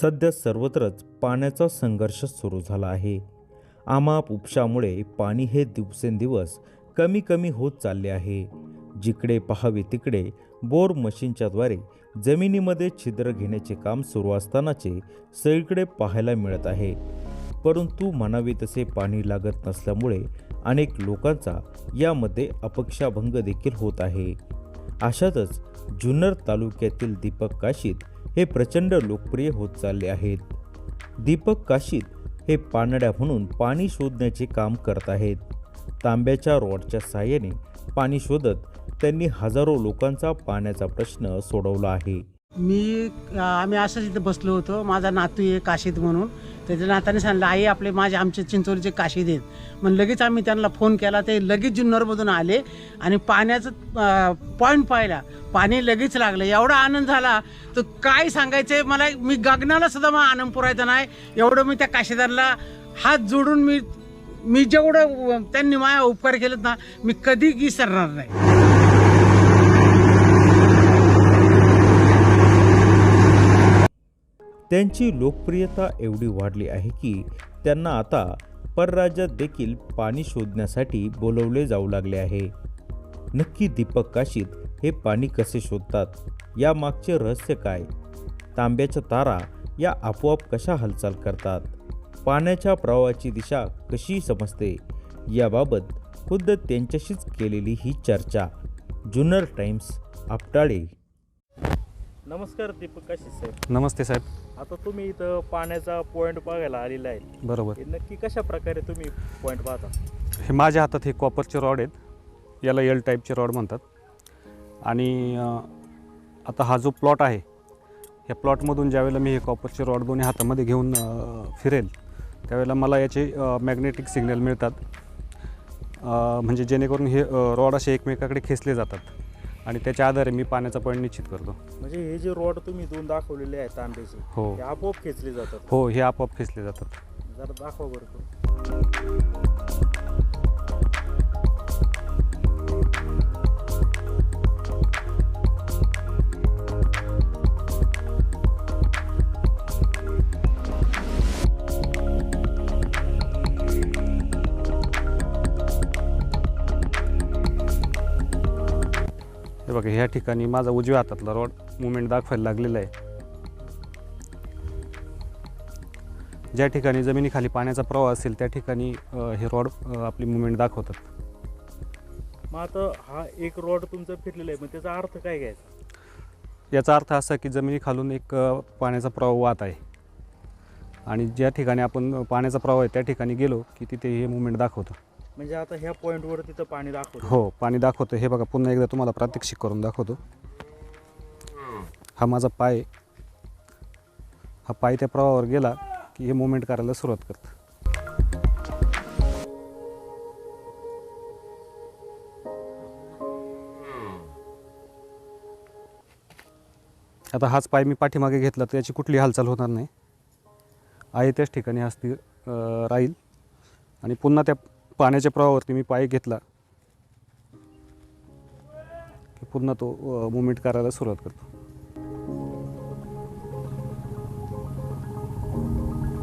सध्या सर्वत्रच पाण्याचा संघर्ष सुरू झाला आहे. आमाप उपशामुळे पाणी हे दिवसेंदिवस कमी कमी होत चालले आहे. जिकडे पहावे तिकडे बोर मशीनच्याद्वारे जमिनीमध्ये छिद्र घेण्याचे काम सुरू असतानाचे सगळीकडे पाहायला मिळत आहे. परंतु म्हणावे तसे पाणी लागत नसल्यामुळे अनेक लोकांचा यामध्ये अपक्षाभंग देखील होत आहे. अशातच जुन्नर तालुक्यातील दीपक काशीत हे प्रचंड लोकप्रिय होत चालले आहेत. दीपक काशीत हे पानड्या म्हणून पाणी शोधण्याचे काम करत आहेत. तांब्याच्या रॉडच्या साहाय्याने पाणी शोधत त्यांनी हजारो लोकांचा पाण्याचा प्रश्न सोडवला आहे. मी आम्ही असंच इथं बसलो होतो. माझा नातू आहे काशीद म्हणून. त्याच्या नाताने सांगितलं आई आपले माझे आमचे चिंचोरीचे काशीद आहेत. मग लगेच आम्ही त्यांना फोन केला. ते लगेच जुन्नरमधून आले आणि पाण्याचं पॉईंट पाहिला. पाणी लगेच लागलं. एवढा आनंद झाला. तर काय सांगायचं मला मी गगनाला सुद्धा मग आनंद पुरायचा नाही. एवढं मी त्या काशीदारला हात जोडून मी मी जेवढं त्यांनी माझ्या उपकार केलेत ना मी कधी विसरणार नाही. त्यांची लोकप्रियता एवढी वाढली आहे की त्यांना आता परराज्यात देखील पाणी शोधण्यासाठी बोलवले जाऊ लागले आहे. नक्की दीपक काशीत हे पाणी कसे शोधतात? या मागचे रहस्य काय? तांब्याच्या तारा या आपोआप कशा हालचाल करतात? पाण्याच्या प्रवाहाची दिशा कशी समजते? याबाबत खुद्द त्यांच्याशीच केलेली ही चर्चा. जुन्नर टाइम्स आपटाळे. नमस्कार दीपक काशीद साहेब. नमस्ते साहेब. आता तुम्ही इथं पाण्याचा पॉईंट बघायला आलेला आहे बरोबर. हे नक्की कशा प्रकारे तुम्ही पॉईंट पाहता? हे माझ्या हातात हे कॉपरचे रॉड आहेत. याला एल टाईपचे रॉड म्हणतात. आणि अं, आता हा जो प्लॉट आहे ह्या प्लॉटमधून ज्यावेळेला मी हे कॉपरचे रॉड दोन्ही हातामध्ये घेऊन अं, फिरेल त्यावेळेला मला याचे मॅग्नेटिक सिग्नल मिळतात. अं, म्हणजे जेणेकरून हे रॉड असे एकमेकाकडे खेचले जातात. आणि त्याच्या आधारे मी पाण्याचा पॉईंट निश्चित करतो. म्हणजे हे जे रॉड तुम्ही दोन दाखवलेले आहेत तांब्याचे हो. ते आपोआप खेचले जातात. हो हे आपोआप खेचले जातात. जरा दाखवा बरं तो. हे बघा ह्या ठिकाणी माझा उजव्या हातातला रॉड मुवमेंट दाखवायला लागलेला आहे. ज्या ठिकाणी जमिनीखाली पाण्याचा प्रवाह असेल त्या ठिकाणी हे रॉड आपली मुवमेंट दाखवतात. मग आता हा एक रॉड तुमचा फिरलेला आहे मग त्याचा अर्थ काय घ्यायचा? याचा अर्थ असा की जमिनीखालून एक अ, पाण्याचा प्रवाह वाहत आहे. आणि ज्या ठिकाणी आपण पाण्याचा प्रवाह आहे त्या ठिकाणी गेलो की तिथे हे मुवमेंट दाखवतं. म्हणजे आता ह्या पॉईंटवर तिथं पाणी दाखवतो हो पाणी दाखवतो हे बघा पुन्हा एकदा तुम्हाला प्रात्यक्षिक करून दाखवतो. हा माझा पाय हा पाय त्या प्रवाहावर गेला की हे मुवमेंट करायला सुरुवात करतं. आता हाच पाय मी पाठीमागे घेतला तर याची कुठली हालचाल होणार नाही. आहे त्याच ठिकाणी हा राहील. आणि पुन्हा त्या पाण्याच्या प्रवाहावरती मी पाय घेतला की पुन्हा तो मुवमेंट करायला सुरुवात करतो.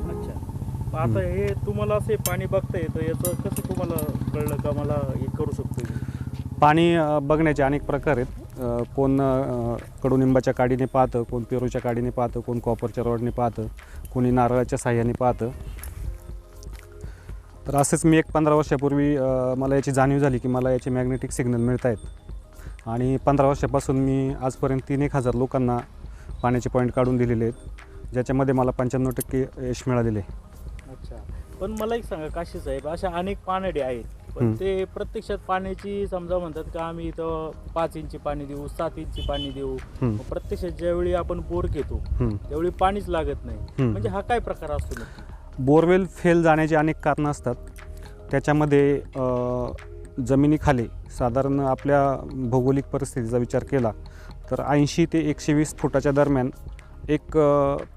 अच्छा. आता हे तुम्हाला असे पाणी बघता येतं याचं कसं तुम्हाला कळलं का? मला हे करू शकतो? पाणी बघण्याचे अनेक प्रकार आहेत. कोण कडुनिंबाच्या काडीने पाहतं कोण पेरूच्या काडीने पाहतं कोण कॉपरच्या रॉडने पाहतं कोणी नारळाच्या साह्याने पाहतं. तर असंच मी एक पंधरा वर्षापूर्वी मला याची जाणीव झाली की मला याचे मॅग्नेटिक सिग्नल मिळत आहेत आणि पंधरा वर्षापासून मी आजपर्यंत तीन एक हजार लोकांना पाण्याचे पॉईंट काढून दिलेले आहेत ज्याच्यामध्ये मला पंच्याण्णव टक्के यश मिळालेले अच्छा पण मला एक सांगा काशी साहेब अशा अनेक पानडे आहेत पण. ते प्रत्यक्षात पाण्याची समजा म्हणतात का आम्ही इथं पाच इंची पाणी देऊ सात इंची पाणी देऊ प्रत्यक्षात ज्यावेळी आपण बोर घेतो. त्यावेळी पाणीच लागत नाही. म्हणजे हा काय प्रकार असतो बोरवेल फेल जाण्याची अनेक कारणं असतात. त्याच्यामध्ये जमिनीखाली साधारण आपल्या भौगोलिक परिस्थितीचा विचार केला तर ऐंशी ते एकशे वीस फुटाच्या दरम्यान एक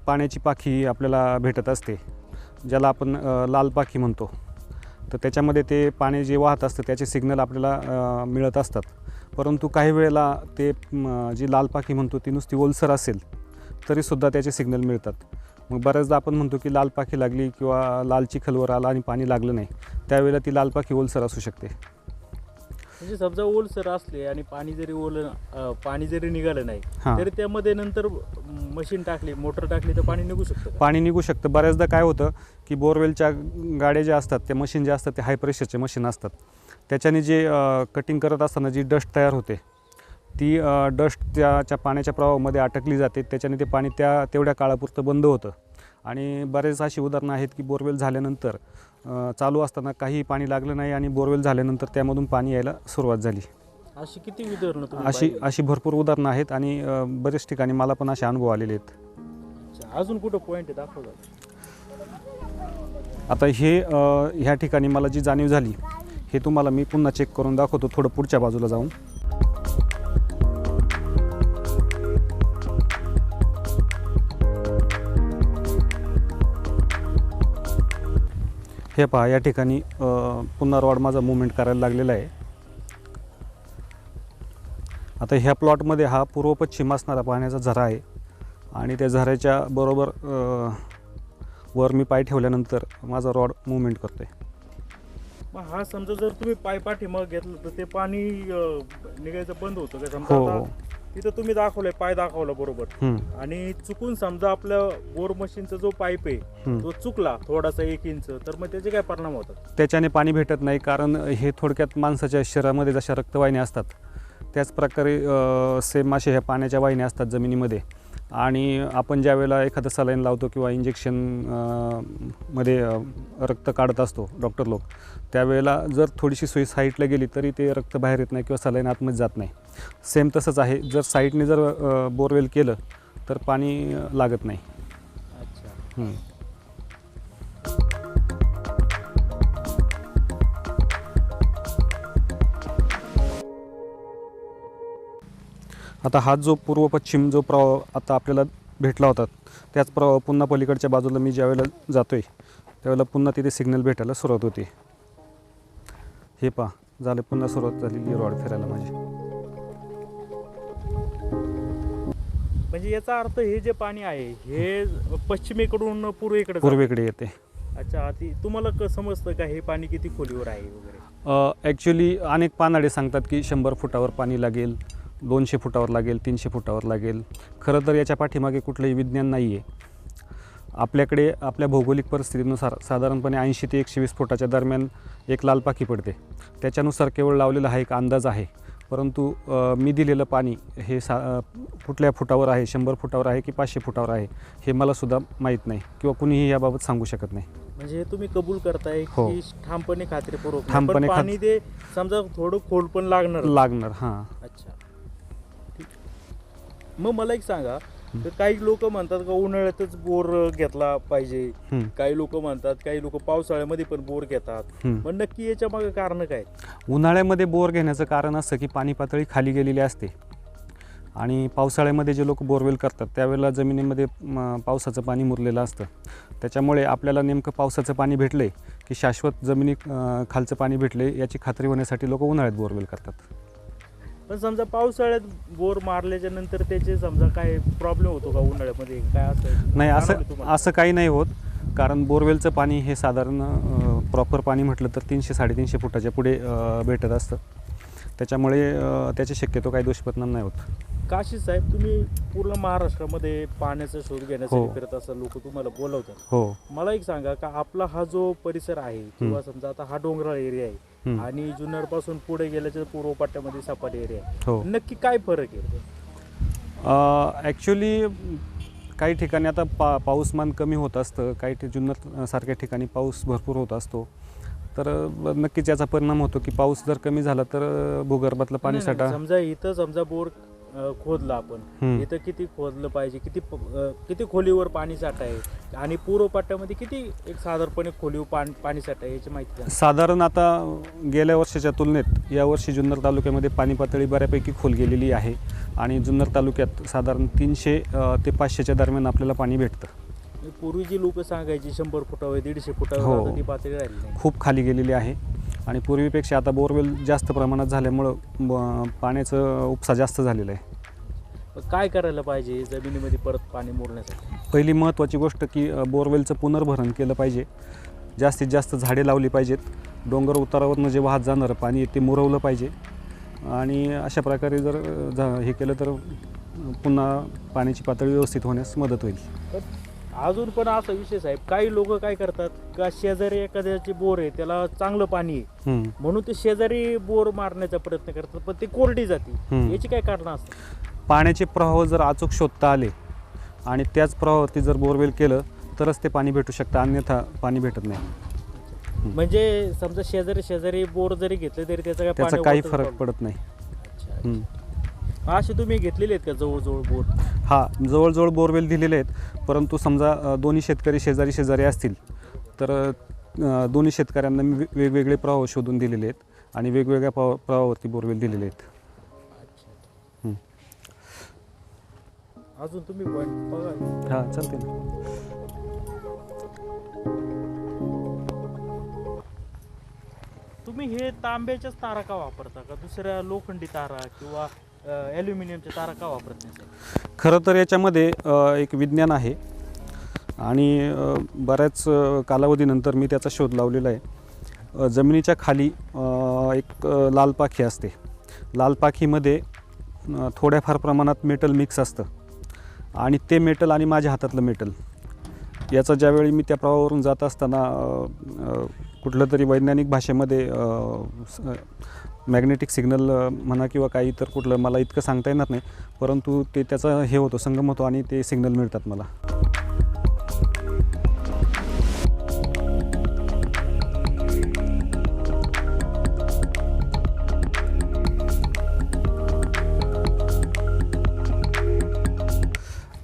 पाण्याची पाखी आपल्याला भेटत असते ज्याला आपण लाल पाखी म्हणतो. तर त्याच्यामध्ये ते पाणी जे वाहत असतं त्याचे सिग्नल आपल्याला मिळत असतात. परंतु काही वेळेला ते जी लाल पाखी म्हणतो ती नुसती ओलसर असेल तरीसुद्धा त्याचे सिग्नल मिळतात. मग बऱ्याचदा आपण म्हणतो की लाल पाखी लागली किंवा लाल चिखलवर आला आणि पाणी लागलं नाही त्यावेळेला ती लाल पाखी ओलसर असू शकते म्हणजे समजा ओलसर असले आणि पाणी जरी ओल पाणी जरी निघालं नाही. तरी त्यामध्ये नंतर मशीन टाकली मोटर टाकली तर पाणी निघू शकतं? पाणी निघू शकतं बऱ्याचदा काय होतं की बोरवेलच्या गाड्या ज्या असतात त्या मशीन जे असतात ते हाय प्रेशरचे मशीन असतात त्याच्याने जे कटिंग करत असताना जी डस्ट तयार होते ती डस्ट त्याच्या पाण्याच्या प्रवाहामध्ये अटकली जाते. त्याच्याने ते पाणी त्या तेवढ्या काळापुरतं बंद होतं. आणि बरेच अशी उदाहरणं आहेत की बोरवेल झाल्यानंतर चालू असताना काही पाणी लागलं नाही आणि बोरवेल झाल्यानंतर त्यामधून पाणी यायला सुरुवात झाली. अशी किती उदाहरणं अशी? अशी भरपूर उदाहरणं आहेत आणि बरेच ठिकाणी मला पण असे अनुभव आलेले आहेत. अजून कुठं पॉईंट आहे आता हे ह्या ठिकाणी मला जी जाणीव झाली हे तुम्हाला मी पुन्हा चेक करून दाखवतो थोडं पुढच्या बाजूला जाऊन. हे पहा या ठिकाणी पुन्हा रॉड माझा मुवमेंट करायला लागलेला आहे. आता ह्या प्लॉटमध्ये हा पूर्व पश्चिम असणारा पाण्याचा झरा आहे. आणि त्या झऱ्याच्या बरोबर वर मी पाय ठेवल्यानंतर माझा रॉड मुवमेंट करतोय. मग हा समजा जर तुम्ही पाय पाठीमाग घेतलं तर ते पाणी निघायचं बंद होतं का? हो हो. तिथं तुम्ही दाखवलंय पाय दाखवला बरोबर. आणि चुकून समजा आपल्या बोर मशीनचा जो पाईप आहे. तो चुकला थोडासा एक इंच तर मग त्याचे काय परिणाम होतात? त्याच्याने पाणी भेटत नाही कारण हे थोडक्यात माणसाच्या शरीरामध्ये जशा रक्तवाहिन्या असतात त्याच प्रकारे सेम अशा ह्या पाण्याच्या वाहिन्या असतात जमिनीमध्ये. आणि आपण ज्या वेळेला एखादं सलाईन लावतो किंवा इंजेक्शनमध्ये रक्त काढत असतो डॉक्टर लोक त्यावेळेला जर थोडीशी सोयी साईडला गेली तरी ते रक्त बाहेर येत नाही किंवा सलाईन आतमध्ये जात नाही. सेम तसंच आहे. जर साईडने जर बोरवेल केलं तर पाणी लागत नाही. अच्छा. आता हा जो पूर्व पश्चिम जो प्रवाह आता आपल्याला भेटला होता त्याच प्रवाह पुन्हा पलीकडच्या बाजूला मी ज्यावेळेला जातोय त्यावेळेला पुन्हा तिथे सिग्नल भेटायला सुरुवात होती. हे पहा झालं पुन्हा सुरुवात झालेली रॉड फिरायला माझी. म्हणजे याचा अर्थ हे जे पाणी आहे हे पश्चिमेकडून पूर्वेकडे जातं. पूर्वेकडे येते. अच्छा ती तुम्हाला क- समजतं का हे पाणी किती खोलीवर आहे वगैरे? ॲक्च्युली अनेक पानाडे सांगतात की शंभर फुटावर पाणी लागेल. दोनशे फुटावर लागेल तीनशे फुटावर लागेल. खरं तर याच्या पाठीमागे कुठलंही विज्ञान नाही आहे आपल्याकडे आपल्या भौगोलिक परिस्थितीनुसार साधारणपणे ऐंशी ते एकशे वीस फुटाच्या दरम्यान एक लाल पाखी पडते. त्याच्यानुसार केवळ लावलेला हा एक अंदाज आहे. परंतु मी दिलेलं पाणी हे सा कुठल्या फुटावर आहे शंभर फुटावर आहे की पाचशे फुटावर आहे हे मला सुद्धा माहीत नाही किंवा कुणीही याबाबत सांगू शकत नाही. म्हणजे हे तुम्ही कबूल करताय हो. की ठामपणे खात्रीपूर्वक. ठामपणे पण खात- पाणी ते समजा थोडं खोल पण लागणार. लागणार हां. मग मला एक सांगा तर काही लोक म्हणतात का उन्हाळ्यातच बोर घेतला पाहिजे. काही लोक म्हणतात काही लोक पावसाळ्यामध्ये पण बोर घेतात. पण नक्की याच्या मागे कारण काय? उन्हाळ्यामध्ये बोर घेण्याचं कारण असं की पाणी पातळी खाली गेलेली असते. आणि पावसाळ्यामध्ये जे लोक बोरवेल करतात त्यावेळेला जमिनीमध्ये पावसाचं पाणी मुरलेलं असतं. त्याच्यामुळे आपल्याला नेमकं पावसाचं पाणी भेटले की शाश्वत जमिनी खालचं पाणी भेटले याची खात्री होण्यासाठी लोक उन्हाळ्यात बोरवेल करतात. पण समजा पावसाळ्यात बोर मारल्याच्या नंतर त्याचे समजा काय प्रॉब्लेम होतो का उन्हाळ्यामध्ये? काय असं नाही असं? असं काही नाही होत. कारण बोरवेलचं पाणी हे साधारण प्रॉपर पाणी म्हटलं तर तीनशे साडेतीनशे फुटाच्या पुढे भेटत असतं. त्याच्यामुळे त्याचे शक्यतो काही दुष्परिणाम नाही होत. काशी साहेब तुम्ही पूर्ण महाराष्ट्रामध्ये पाण्याचा शोध घेण्यासाठी हो. फिरत असं लोक तुम्हाला बोलवतात. हो. मला एक सांगा का आपला हा जो परिसर आहे किंवा समजा आता हा डोंगराळ एरिया आहे. आणि जुन्नरपासून पुढे गेल्याच्या पूर्व पट्ट्यामध्ये सपाट एरिया हो. नक्की काय फरक आहे? ॲक्च्युली काही ठिकाणी आता पा पाऊसमान कमी होत असतं. काही जुन्नर सारख्या ठिकाणी पाऊस भरपूर होत असतो. तर नक्कीच याचा परिणाम होतो की पाऊस जर कमी झाला तर भूगर्भातला पाणी साठा समजा इथं समजा बोर खोदलं आपण. इथं किती खोदलं पाहिजे? किती किती खोलीवर पाणी साठा आहे? आणि पूर्व पट्ट्यामध्ये किती एक साधारणपणे खोलीवर पाणी पाणी साठा आहे याची माहिती साधारण आता गेल्या वर्षाच्या तुलनेत यावर्षी जुन्नर तालुक्यामध्ये पाणी पातळी बऱ्यापैकी खोल गेलेली आहे. आणि जुन्नर तालुक्यात साधारण तीनशे ते पाचशेच्या दरम्यान आपल्याला पाणी भेटतं. पूर्वी जी लोक सांगायची शंभर फुटावर दीडशे फुटावर हो. ती पातळी राहिली खूप खाली गेलेली आहे. आणि पूर्वीपेक्षा आता बोरवेल जास्त प्रमाणात झाल्यामुळं ब- पाण्याचं उपसा जास्त झालेला आहे. काय करायला पाहिजे जमिनीमध्ये परत पाणी मुरण्यासाठी? पहिली महत्त्वाची गोष्ट की अ, बोरवेलचं पुनर्भरण केलं पाहिजे. जास्तीत जास्त झाडे लावली पाहिजेत. डोंगर उतारावरनं जे वाहत जाणारं पाणी आहे ते मुरवलं पाहिजे. आणि अशा प्रकारे जर अ, झा- हे केलं तर अ, पुन्हा पाण्याची पातळी व्यवस्थित होण्यास मदत होईल. अजून पण असा विषय साहेब काही लोक काय करतात का शेजारी एखाद्याचे बोर आहे त्याला चांगलं पाणी आहे. म्हणून ते शेजारी बोर मारण्याचा प्रयत्न करतात पण ते कोरडी जाते. याची काय कारण असतात पाण्याचे प्रवाह जर अचूक शोधता आले आणि त्याच प्रवाहावरती जर बोरवेल केलं तरच ते पाणी भेटू शकतं अन्यथा पाणी भेटत नाही म्हणजे समजा शेजारी शेजारी बोर जरी घेतले तरी त्याचा काय त्याचा काही फरक? पडत नाही. असे तुम्ही घेतलेले आहेत का जवळजवळ बोर? हा जवळजवळ बोरवेल दिलेले आहेत. परंतु समजा अ, दोन्ही शेतकरी शेजारी शेजारी असतील तर अ, दोन्ही शेतकऱ्यांना मी वे- वेगवेगळे प्रवाह शोधून दिलेले आहेत आणि वेगवेगळ्या प्रवा प्रवाहावरती बोरवेल दिलेले आहेत. अजून तुम्ही पॉईंट बघा. हां चालते ना. तुम्ही हे तांब्याच्याच तारा का वापरता? का दुसऱ्या लोखंडी तारा किंवा ॲल्युमिनियमच्या तारा का वापरत नाही साहेब? खरं तर याच्यामध्ये अ, एक विज्ञान आहे. आणि अ, बऱ्याच अ, कालावधीनंतर मी त्याचा शोध लावलेला आहे. अ, जमिनीच्या खाली अ, एक अ, लाल पाखी असते. लाल पाखीमध्ये अ, थोड्याफार प्रमाणात मेटल मिक्स असतं. आणि ते मेटल आणि माझ्या हातातलं मेटल. याचा ज्यावेळी मी त्या प्रवाहावरून जात असताना अ, अ, कुठलं तरी वैज्ञानिक भाषेमध्ये मॅग्नेटिक सिग्नल म्हणा किंवा काही तर कुठलं मला इतकं सांगता येणार नाही. परंतु ते त्याचा हे होतो संगम होतो आणि ते सिग्नल मिळतात मला.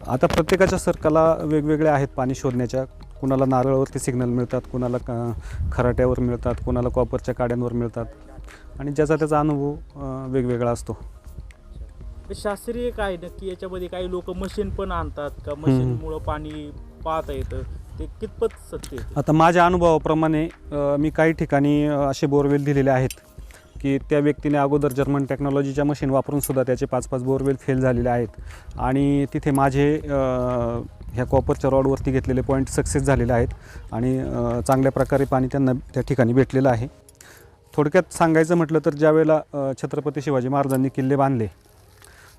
आता प्रत्येकाच्या सर्कला वेगवेगळ्या आहेत पाणी शोधण्याच्या. कुणाला नारळावरती सिग्नल मिळतात कुणाला क- खराट्यावर मिळतात कुणाला कॉपरच्या काड्यांवर मिळतात. आणि ज्याचा त्याचा अनुभव वेगवेगळा असतो. तर शास्त्रीय काय? नक्की याच्यामध्ये काही लोक मशीन पण आणतात का? मशीनमुळं पाणी पाहता येतं. ते कितपत सत्य? आता माझ्या अनुभवाप्रमाणे मी काही ठिकाणी असे बोरवेल दिलेले आहेत की त्या व्यक्तीने अगोदर जर्मन टेक्नॉलॉजीच्या मशीन वापरून सुद्धा त्याचे पाच पाच बोरवेल फेल झालेले आहेत. आणि तिथे माझे ह्या कॉपरच्या रॉडवरती घेतलेले पॉईंट सक्सेस झालेले आहेत. आणि चांगल्या प्रकारे पाणी त्यांना त्या ठिकाणी भेटलेलं आहे. थोडक्यात सांगायचं म्हटलं तर ज्यावेळेला छत्रपती शिवाजी महाराजांनी किल्ले बांधले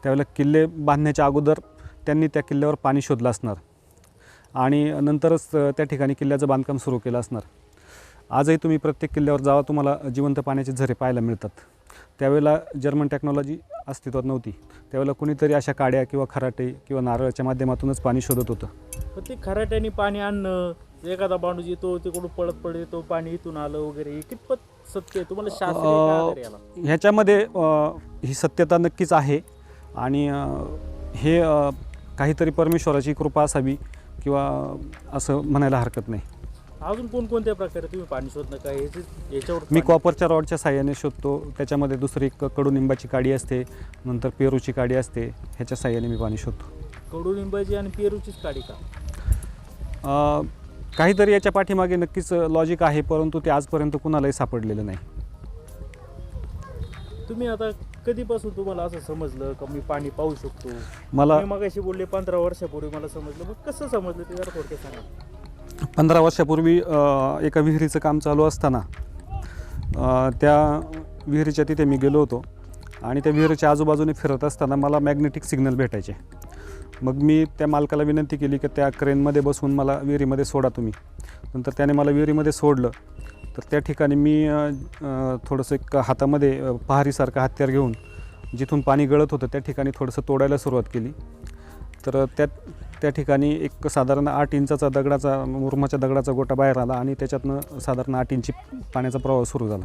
त्यावेळेला किल्ले बांधण्याच्या अगोदर त्यांनी त्या किल्ल्यावर पाणी शोधलं असणार. आणि नंतरच त्या ठिकाणी किल्ल्याचं बांधकाम सुरू केलं असणार. आजही तुम्ही प्रत्येक किल्ल्यावर जावा तुम्हाला जिवंत पाण्याचे झरे पाहायला मिळतात. त्यावेळेला जर्मन टेक्नॉलॉजी अस्तित्वात नव्हती. त्यावेळेला कुणीतरी अशा काड्या किंवा खराटे किंवा नारळाच्या माध्यमातूनच पाणी शोधत होतं. ते खराट्याने पाणी आणणं एखादा माणूस येतो तिकडून पळत पळत येतो पाणी इथून आलं वगैरे कितपत सत्य तुम्हाला शास्त्रीय काय आधार आहे याला? ह्याच्यामध्ये अ, ही सत्यता नक्कीच आहे. आणि अ, हे अ, काहीतरी परमेश्वराची कृपा असावी किंवा असं म्हणायला हरकत नाही. अजून कोणकोणत्या प्रकारे तुम्ही पाणी शोधणं काय याचे- याच्यावर मी पाणी- कॉपरच्या रॉडच्या साह्याने शोधतो. त्याच्यामध्ये दुसरी क कडुनिंबाची काडी असते. नंतर पेरूची काडी असते. ह्याच्या साह्याने मी पाणी शोधतो. कडुलिंबाची आणि पेरूचीच काढी का? अ, काहीतरी याच्या पाठीमागे नक्कीच लॉजिक आहे परंतु ते आजपर्यंत कुणालाही सापडलेलं नाही. तुम्ही आता कधीपासून तुम्हाला असं समजलं का मी पाणी पाहू शकतो? मला मी मगाशी बोलले पंधरा वर्षापूर्वी मला समजलं. मग कसं समजलं ते जरा थोडक्यात सांगा. पंधरा वर्षापूर्वी अ, एका विहिरीचं काम चालू असताना अ, त्या विहिरीच्या तिथे मी गेलो होतो आणि त्या विहिरीच्या आजूबाजूने फिरत असताना मला मॅग्नेटिक सिग्नल भेटायचे. मग मी त्या मालकाला विनंती केली की त्या क्रेनमध्ये बसून मला विहिरीमध्ये सोडा तुम्ही. नंतर त्याने मला विहिरीमध्ये सोडलं. तर त्या ठिकाणी मी थोडंसं एक हातामध्ये पहारीसारखं हत्यार घेऊन जिथून पाणी गळत होतं त्या ठिकाणी थोडंसं तोडायला सुरुवात केली. तर त्या त्या ठिकाणी एक साधारण आठ इंचाचा दगडाचा मुरमाच्या दगडाचा गोटा बाहेर आला आणि त्याच्यातनं साधारण आठ इंची पाण्याचा प्रवाह सुरू झाला.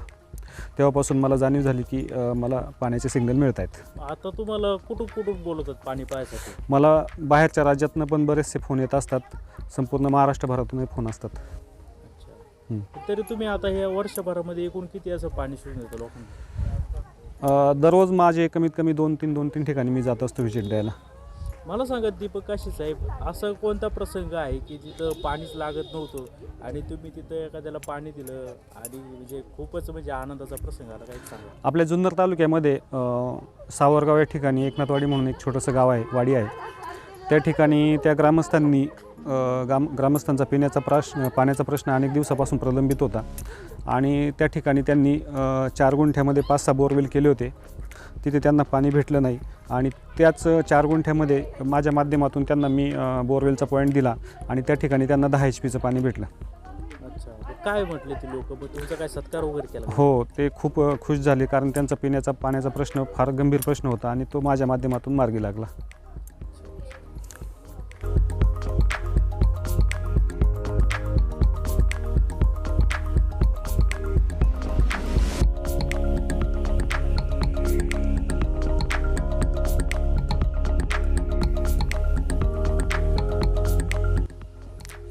तेव्हापासून मला जाणीव झाली की मला पाण्याचे सिग्नल मिळत आहेत. आता तुम्हाला कुठून कुठून बोलवतात पाणी पाहायसाठी? मला बाहेरच्या राज्यातनं पण बरेचसे फोन येत असतात. संपूर्ण महाराष्ट्रभरातूनही फोन असतात. तरी तुम्ही आता ह्या वर्षभरामध्ये एकूण किती असं पाणी शोधून येतं लोकांना? दररोज माझे कमीत कमी दोन तीन दोन तीन ठिकाणी मी जात असतो व्हिजिट द्यायला. मला सांगा दीपक काशी साहेब असं कोणता प्रसंग आहे की जिथं पाणीच लागत नव्हतं आणि तुम्ही तिथं एखाद्याला पाणी दिलं आणि म्हणजे खूपच म्हणजे आनंदाचा प्रसंग आला काही सांगा. आपल्या जुन्नर तालुक्यामध्ये सावरगाव या ठिकाणी एकनाथवाडी म्हणून एक छोटंसं गाव आहे वाडी आहे. त्या ठिकाणी त्या ग्रामस्थांनी ग्राम ग्रामस्थांचा पिण्याचा प्रश्न पाण्याचा प्रश्न अनेक दिवसापासून प्रलंबित होता आणि त्या ठिकाणी त्यांनी चार गुंठ्यामध्ये पाच सहा बोरवेल केले होते. तिथे त्यांना पाणी भेटलं नाही. आणि त्याच चार गुंठ्यामध्ये माझ्या माध्यमातून त्यांना मी बोरवेलचा पॉईंट दिला आणि त्या ठिकाणी त्यांना दहा एच पीचं पाणी भेटलं. काय म्हटले ते लोक? तुमचा काय सत्कार वगैरे केला? हो ते खूप खुश झाले कारण त्यांचा पिण्याचा पाण्याचा प्रश्न फार गंभीर प्रश्न होता आणि तो माझ्या माध्यमातून मार्गी लागला.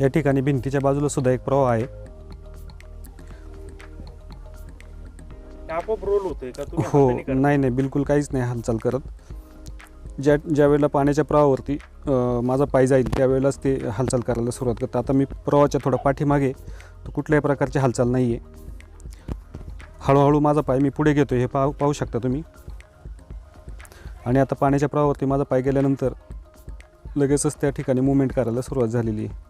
या ठिकाणी भिंतीच्या बाजूला सुद्धा एक प्रवाह आहे. ते आपोआप रोल होतोय का? तुम्ही हो हाताने करता? नाही नाही बिलकुल काहीच नाही हालचाल करत. ज्या ज्या वेळेला पाण्याच्या प्रवाहावरती अ, माझा पाय जाईल त्यावेळेलाच ते हालचाल करायला सुरुवात करतं आता मी प्रवाहाच्या थोडा पाठीमागे तर कुठल्याही प्रकारची हालचाल नाही आहे हळूहळू माझा पाय मी पुढे घेतो हे पाहू पाहू शकता तुम्ही. आणि आता पाण्याच्या प्रवाहावरती माझा पाय गेल्यानंतर लगेचच त्या ठिकाणी मुवमेंट करायला सुरुवात झालेली आहे.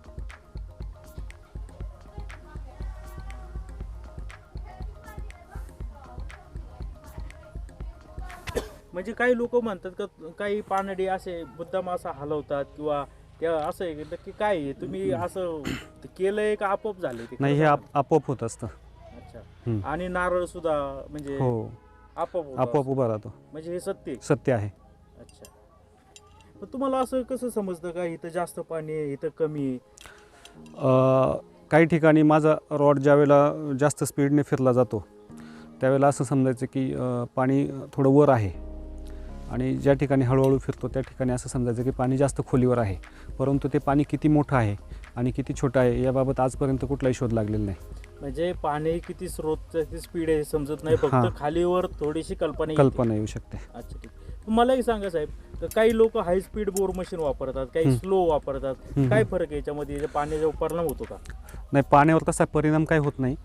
म्हणजे काही लोक म्हणतात का काही पानडी असे मुद्दाम असा हलवतात किंवा त्या असं आहे की नक्की काय आहे? तुम्ही असं केलंय का आपोआप झाले ते? नाही हे आप आपोआप होत असतं. अच्छा. आणि नारळ सुद्धा म्हणजे हो. आपोआप होत आपोआप. उभा राहतो. म्हणजे हे सत्य आहे. सत्य आहे. अच्छा. पण तुम्हाला असं कसं समजतं का इथं जास्त पाणी आहे इथं कमी आहे? अ, काही ठिकाणी माझा रॉड ज्यावेळेला जास्त स्पीडने फिरला जातो त्यावेळेला असं समजायचं की अ, पाणी थोडं वर आहे. आणि ज्या ठिकाणी हळूहळू फिरतो त्या ठिकाणी असं समजायचं की पाणी जास्त खोलीवर आहे परंतु ते पाणी किती मोठं आहे आणि किती छोटं आहे याबाबत आजपर्यंत कुठलाही शोध लागलेला नाही म्हणजे पाणी किती स्रोत किती स्पीड आहे हे समजत नाही हां. फक्त खालीवर थोडीशी कल्पना येते. कल्पना येऊ शकते अच्छा ठीक मलाही सांगा साहेब तर काही लोक हाय स्पीड बोर मशीन वापरतात काही हं. स्लो वापरतात हं, काय. फरक आहे याच्यामध्ये याच्या पाण्याचा परिणाम होतो का नाही पाण्यावर तसा परिणाम काही होत नाही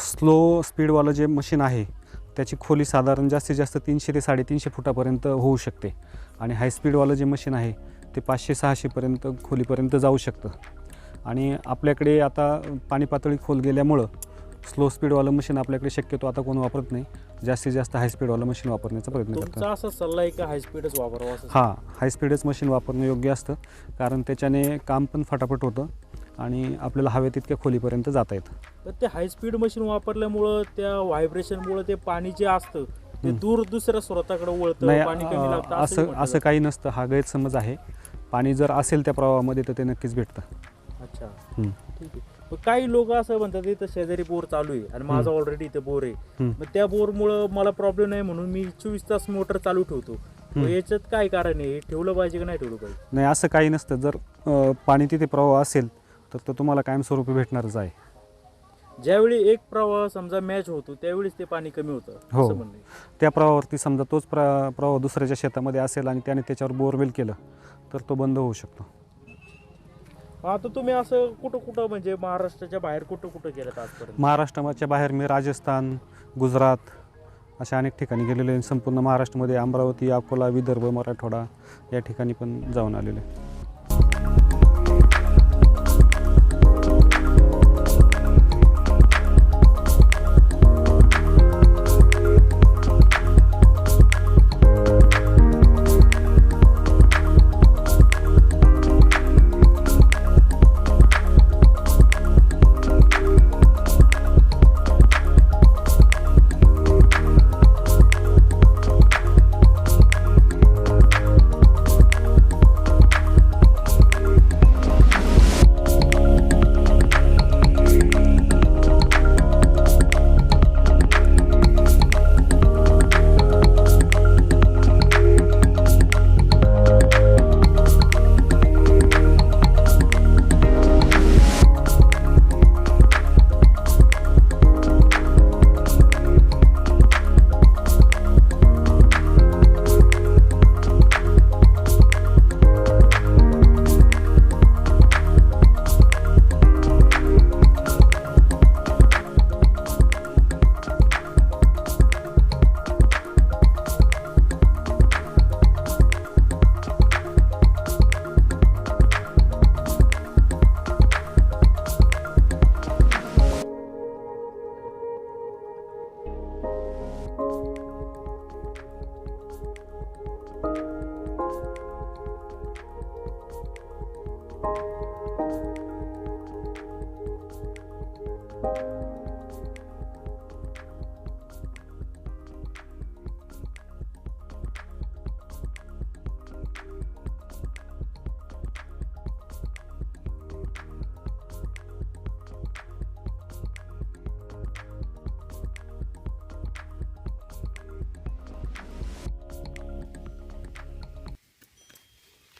स्लो स्पीडवालं जे मशीन आहे त्याची खोली साधारण जास्तीत जास्त तीनशे ते साडेतीनशे फुटापर्यंत होऊ शकते. आणि हाय स्पीडवालं जे मशीन आहे ते पाचशे सहाशेपर्यंत खोलीपर्यंत जाऊ शकतं. आणि आपल्याकडे आता पाणी पातळी खोल गेल्यामुळं स्लो स्पीडवालं मशीन आपल्याकडे शक्यतो आता कोण वापरत नाही. जास्तीत जास्त हाय स्पीडवालं मशीन वापरण्याचा प्रयत्न करतात. असा सल्ला आहे का हाय स्पीडच वापरावा हां हाय स्पीडच मशीन वापरणं योग्य असतं. कारण त्याच्याने काम पण फटाफट होतं. आणि आपल्याला हवे तितक्या खोलीपर्यंत जाता येतं. तर ते हाय स्पीड मशीन वापरल्यामुळं त्या व्हायब्रेशनमुळं ते पाणी जे असतं ते. दूर दुसऱ्या स्रोताकडे वळतं नाही पाणी कमी अं, लागतं असं म्हटलं असं. काही नसतं. हा गैरसमज आहे. पाणी जर असेल त्या प्रवाहामध्ये तर ते नक्कीच भेटतं. अच्छा. हं. ठीक आहे. मग काही लोक असं म्हणतात इथं शेजारी बोर चालू आहे आणि माझा ऑलरेडी इथं बोर आहे. मग त्या बोरमुळं मला प्रॉब्लेम नाही म्हणून मी चोवीस तास मोटर चालू ठेवतो. मग. याच्यात काय कारण आहे? हे ठेवलं पाहिजे का नाही ठेवलं पाहिजे? नाही असं काही नसतं. जर अं, पाणी तिथे प्रवाह असेल तर तो तुम्हाला कायमस्वरूपी भेटणारच आहे ज्यावेळी एक प्रवाह समजा मॅच होतो त्यावेळीच ते पाणी कमी होतं हो. असं म्हणणं आहे. त्या प्रवाहावरती समजा तोच प्र प्रवाह दुसऱ्याच्या शेतामध्ये असेल आणि त्याने त्याच्यावर बोरवेल केलं तर तो बंद होऊ शकतो आता तुम्ही असं कुठं कुठं म्हणजे महाराष्ट्राच्या बाहेर कुठं कुठं गेलात आजपर्यंत महाराष्ट्राच्या बाहेर मी राजस्थान गुजरात अशा अनेक ठिकाणी गेलेले आहे. संपूर्ण महाराष्ट्रामध्ये अमरावती अकोला विदर्भ मराठवाडा या ठिकाणी पण जाऊन आलेले आहे.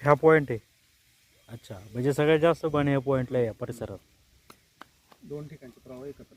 ह्या पॉईंट आहे. अच्छा म्हणजे सगळ्यात जास्त पाणी या पॉईंटला आहे या परिसरात. दोन ठिकाणचे प्रवाह एकत्र.